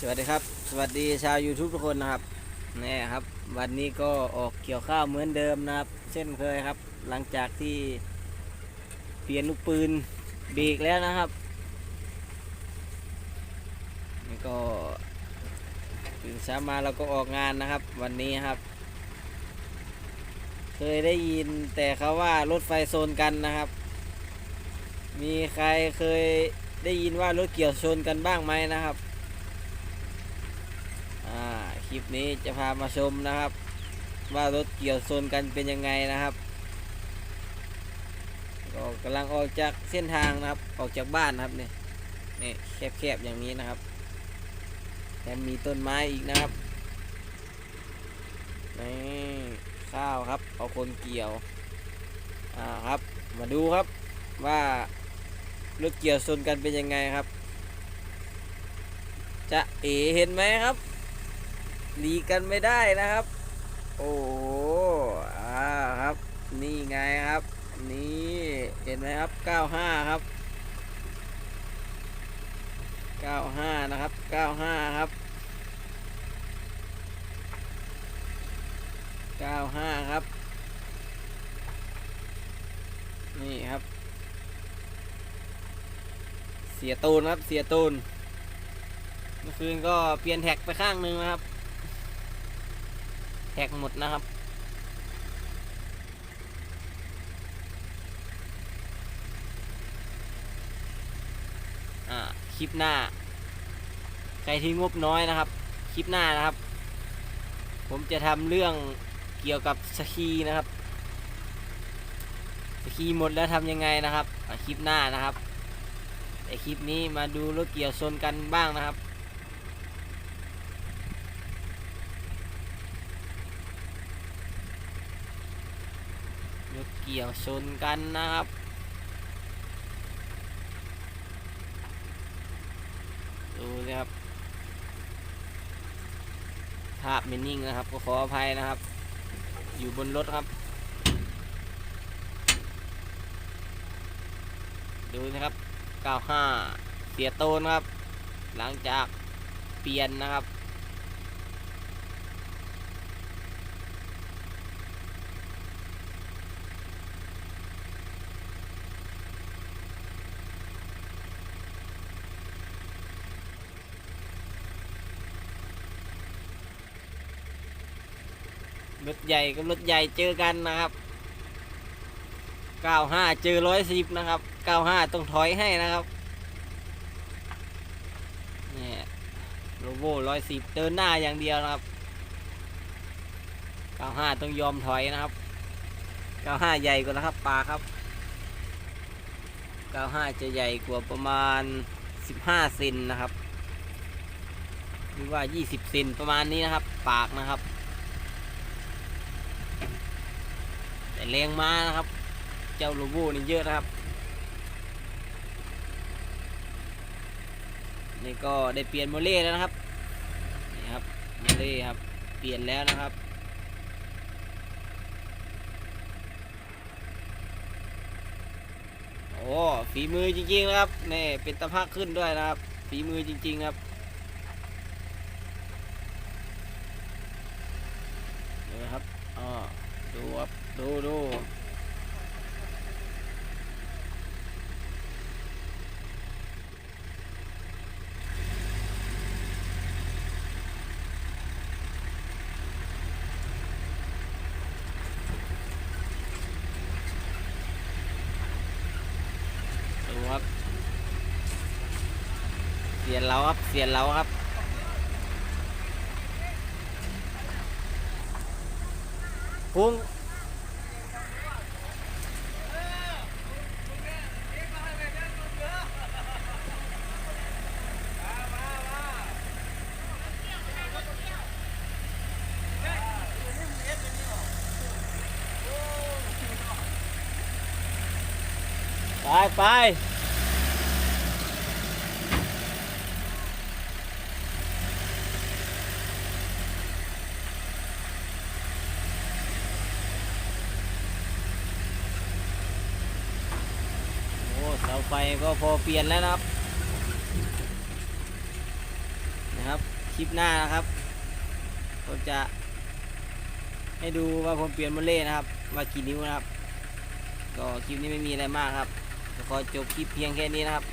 สวัสดีครับ สวัสดีชาว YouTube ทุกคนนะครับนี่ครับ วันนี้ก็ออกเกี่ยวข้าวเหมือนเดิมนะครับ เช่นเคยครับ หลังจากที่เปลี่ยนลูกปืนเบรกแล้วนะครับนี่ก็ตื่นเช้ามาเราก็ออกงานนะครับ วันนี้ครับ เคยได้ยินแต่เขาว่ารถไฟโซนกันนะครับ มีใครเคยได้ยินว่ารถเกี่ยวชนกันบ้างไหมนะครับ อ่าคลิปนี้จะพามาชมนะครับ ว่ารถเกี่ยวชนกันเป็นยังไงนะครับก็กำลังออกจากเส้นทางนะครับ ออกจากบ้านนะครับนี่นี่แคบๆอย่างนี้นะครับแถมมีต้นไม้อีกนะครับนี่ข้าวครับเอาคนเกี่ยวอ่าครับ มาดูครับว่ารถเกี่ยวชนกันเป็นยังไงครับ จะเอเห็นไหมครับ หลีกันไม่ได้นะครับ โอ้โหอ่าครับ นี่ไงครับ นี่เห็นไหมครับ 95 ครับ 95 นะครับ 95 ครับ 95 ครับ นี่ครับ เสียตูนครับ เสียตูนเมื่อคืนก็เปลี่ยนแท็กไปข้างหนึ่งนะครับ แท็กหมดนะครับ อ่า คลิปหน้า ใครที่งบน้อยนะครับ คลิปหน้านะครับ ผมจะทำเรื่องเกี่ยวกับสกีนะครับสกีหมดแล้วทำยังไงนะครับ คลิปหน้านะครับแต่คลิปนี้มาดูรถเกี่ยวชนกันบ้างนะครับ รถเกี่ยวชนกันนะครับดูนะครับ ภาพไม่นิ่งนะครับ ก็ขออภัยนะครับ อยู่บนรถครับ ดูนะครับ 95 เสียโตนครับ หลังจากเปลี่ยนนะครับ รถใหญ่กับรถใหญ่เจอกันนะครับ 95 เจอ 110 นะครับ 95 ต้องถอยให้นะครับเนี่ยโลโบ110 เดินหน้าอย่างเดียวนะครับ 95 ต้องยอมถอยนะครับ 95 ใหญ่กว่านะครับปลาครับ 95 จะใหญ่กว่าประมาณ 15 เซนนะครับหรือว่า 20 เซนประมาณนี้นะครับ ปากนะครับ แต่แรงม้านะครับ เจ้าโลโบนี่เยอะนะครับ นี่ก็ได้เปลี่ยนโมเล่แล้วนะครับ นี่ครับโมเล่ครับ เปลี่ยนแล้วนะครับโอ้ฝีมือจริงๆนะครับนี่เป็นตะพักขึ้นด้วยนะครับ ฝีมือจริงๆครับ ดูนะครับอ๋อดู ครับดูดูดูครับเสียนเราครับ เสียนเราครับ พุ่ง ไปไปโอ้เสาไฟก็พอเปลี่ยนแล้วนะครับ นะครับ คลิปหน้านะครับผมจะให้ดูว่าผมเปลี่ยนมอลเล่นะครับ ว่ากี่นิ้วนะครับ ก็คลิปนี้ไม่มีอะไรมากครับ ก็จบคลิปเพียงแค่นี้นะครับ